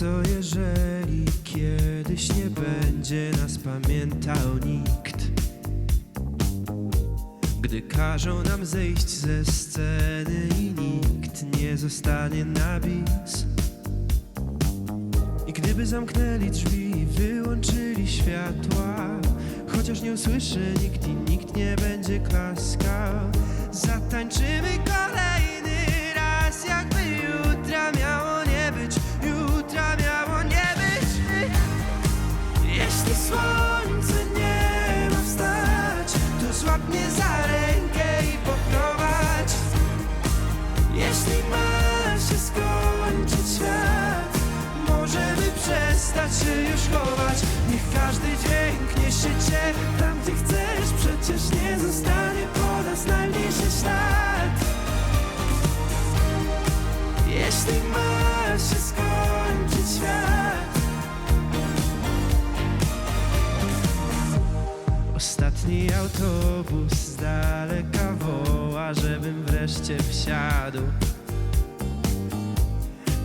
Co jeżeli kiedyś nie będzie nas pamiętał nikt? Gdy każą nam zejść ze sceny i nikt nie zostanie na bis. I gdyby zamknęli drzwi i wyłączyli światła, chociaż nie usłyszy nikt i nikt nie będzie klaskał, zatańczymy Jeśli ma się skończyć świat, możemy przestać się już chować. Niech każdy dźwięk Ostatni autobus z daleka woła, żebym wreszcie wsiadł.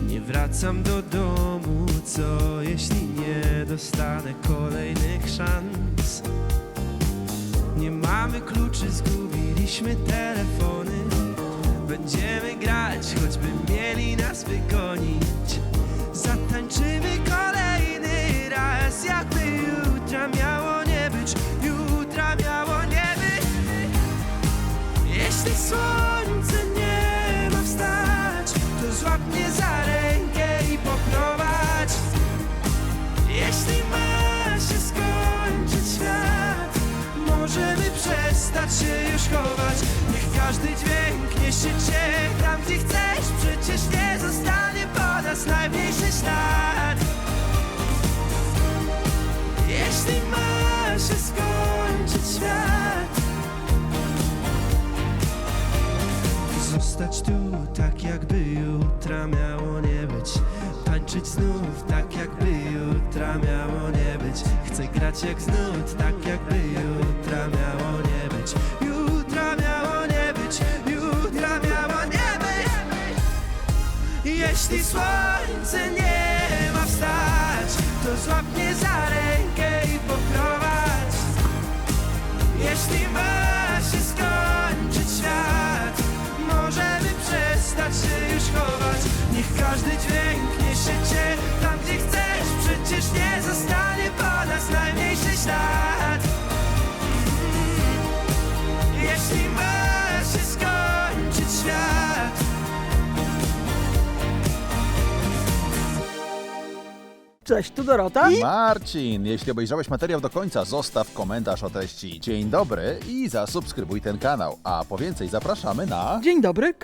Nie wracam do domu, co jeśli nie dostanę kolejnych szans? Nie mamy kluczy, zgubiliśmy telefony. Będziemy grać, choćby mieli nas wygonić. Jeśli słońce nie ma wstać, to złap mnie za rękę i poprowadź. Jeśli ma się skończyć świat, możemy przestać się już chować. Niech każdy dźwięk niesie cię tam, gdzie chcesz. Przecież nie zostanie po nas najmniejszy ślad. Jeśli ma się skończyć Zostać tu tak jakby jutra miało nie być. Tańczyć znów tak jakby jutra miało nie być. Chcę grać jak znud tak jakby jutra miało nie być. Jutra miało nie być, jutra miało nie być. Jeśli słońce nie ma wstać To złap mnie za rękę i poprowadź Niech każdy dźwięk niesie cię tam, gdzie chcesz. Przecież nie zostanie po nas najmniejszy ślad. Jeśli ma się skończyć świat. Cześć, tu Dorota. Marcin, jeśli obejrzałeś materiał do końca, zostaw komentarz o treści Dzień dobry i zasubskrybuj ten kanał. A po więcej zapraszamy na... Dzień dobry,